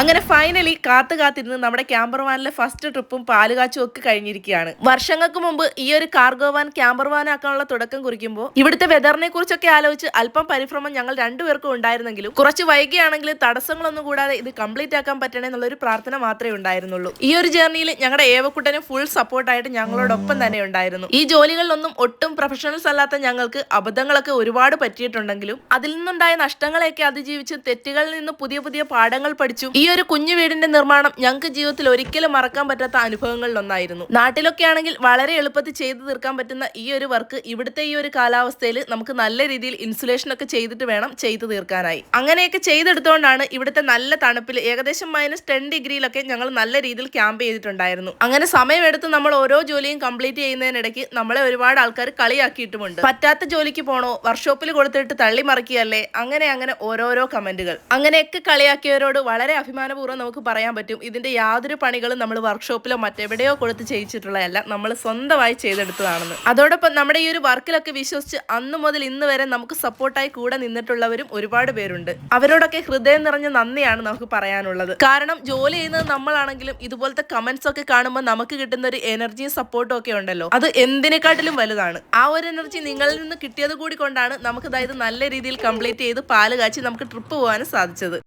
അങ്ങനെ ഫൈനലി കാത്തു കാത്തിരുന്ന് നമ്മുടെ ക്യാമ്പർവാനിലെ ഫസ്റ്റ് ട്രിപ്പും പാലുകാച്ചും ഒക്കെ കഴിഞ്ഞിരിക്കുകയാണ്. വർഷങ്ങൾക്ക് മുമ്പ് ഈ ഒരു കാർഗോ വാൻ ക്യാമ്പർ വാൻ ആക്കാനുള്ള തുടക്കം കുറിക്കുമ്പോൾ ഇവിടുത്തെ വെതറിനെ കുറിച്ചൊക്കെ ആലോചിച്ച് അല്പം പരിഭ്രമം ഞങ്ങൾ രണ്ടുപേർക്കും ഉണ്ടായിരുന്നെങ്കിലും കുറച്ച് വൈകിയാണെങ്കിൽ തടസ്സങ്ങളൊന്നും കൂടാതെ ഇത് കംപ്ലീറ്റ് ആക്കാൻ പറ്റണേ എന്നുള്ള ഒരു പ്രാർത്ഥന മാത്രമേ ഉണ്ടായിരുന്നുള്ളൂ. ഈ ഒരു ജേർണിയിൽ ഞങ്ങളുടെ ഏവക്കുട്ടനും ഫുൾ സപ്പോർട്ടായിട്ട് ഞങ്ങളോടൊപ്പം തന്നെ ഉണ്ടായിരുന്നു. ഈ ജോലികളിലൊന്നും ഒട്ടും പ്രൊഫഷണൽസ് അല്ലാത്ത ഞങ്ങൾക്ക് അബദ്ധങ്ങളൊക്കെ ഒരുപാട് പറ്റിയിട്ടുണ്ടെങ്കിലും അതിൽ നിന്നുണ്ടായ നഷ്ടങ്ങളെയൊക്കെ അതിജീവിച്ച് തെറ്റുകളിൽ നിന്ന് പുതിയ പുതിയ പാഠങ്ങൾ പഠിച്ചു ഈ ഒരു കുഞ്ഞു വീടിന്റെ നിർമ്മാണം ഞങ്ങൾക്ക് ജീവിതത്തിൽ ഒരിക്കലും മറക്കാൻ പറ്റാത്ത അനുഭവങ്ങളിലൊന്നായിരുന്നു. നാട്ടിലൊക്കെ ആണെങ്കിൽ വളരെ എളുപ്പത്തിൽ ചെയ്തു തീർക്കാൻ പറ്റുന്ന ഈ ഒരു വർക്ക് ഇവിടുത്തെ ഈ ഒരു കാലാവസ്ഥയിൽ നമുക്ക് നല്ല രീതിയിൽ ഇൻസുലേഷൻ ഒക്കെ ചെയ്തിട്ട് വേണം ചെയ്തു തീർക്കാനായി. അങ്ങനെയൊക്കെ ചെയ്തെടുത്തുകൊണ്ടാണ് ഇവിടുത്തെ നല്ല തണുപ്പിൽ ഏകദേശം മൈനസ് ടെൻ ഡിഗ്രിയിലൊക്കെ ഞങ്ങൾ നല്ല രീതിയിൽ ക്യാമ്പ് ചെയ്തിട്ടുണ്ടായിരുന്നു. അങ്ങനെ സമയമെടുത്ത് നമ്മൾ ഓരോ ജോലിയും കംപ്ലീറ്റ് ചെയ്യുന്നതിനിടയ്ക്ക് നമ്മളെ ഒരുപാട് ആൾക്കാർ കളിയാക്കിയിട്ടുമുണ്ട്. പറ്റാത്ത ജോലിക്ക് പോണോ വർക്ക്ഷോപ്പിൽ കൊടുത്തിട്ട് തള്ളി മറിക്കുകയല്ലേ? അങ്ങനെ അങ്ങനെ ഓരോരോ കമന്റുകൾ അങ്ങനെയൊക്കെ കളിയാക്കിയവരോട് വളരെ അഭിമാനപൂർവം നമുക്ക് പറയാൻ പറ്റും. ഇതിന്റെ യാതൊരു പണികളും നമ്മൾ വർക്ക്ഷോപ്പിലോ മറ്റെവിടെയോ കൊടുത്ത് ചെയ്യിച്ചിട്ടുള്ളതല്ല. നമ്മൾ സ്വന്തമായി ചെയ്തെടുത്തതാണെന്ന്. അതോടൊപ്പം നമ്മുടെ ഈ ഒരു വർക്കിലൊക്കെ വിശ്വസിച്ച് അന്നു മുതൽ ഇന്ന് വരെ നമുക്ക് സപ്പോർട്ടായി കൂടെ നിന്നിട്ടുള്ളവരും ഒരുപാട് പേരുണ്ട്. അവരോടൊക്കെ ഹൃദയം നിറഞ്ഞ നന്ദിയാണ് നമുക്ക് പറയാനുള്ളത്. കാരണം ജോലി ചെയ്യുന്നത് നമ്മളാണെങ്കിലും ഇതുപോലത്തെ കമന്റ്സ് ഒക്കെ കാണുമ്പോൾ നമുക്ക് കിട്ടുന്ന ഒരു എനർജിയും സപ്പോർട്ടും ഒക്കെ ഉണ്ടല്ലോ. അത് എന്തിനെക്കാട്ടിലും വലുതാണ്. ആ ഒരു എനർജി നിങ്ങളിൽ നിന്ന് കിട്ടിയത് കൂടി കൊണ്ടാണ് നമുക്ക് അതായത് നല്ല രീതിയിൽ കംപ്ലീറ്റ് ചെയ്ത് പാൽ കാച്ചി നമുക്ക് ട്രിപ്പ് പോകാനും സാധിച്ചത്.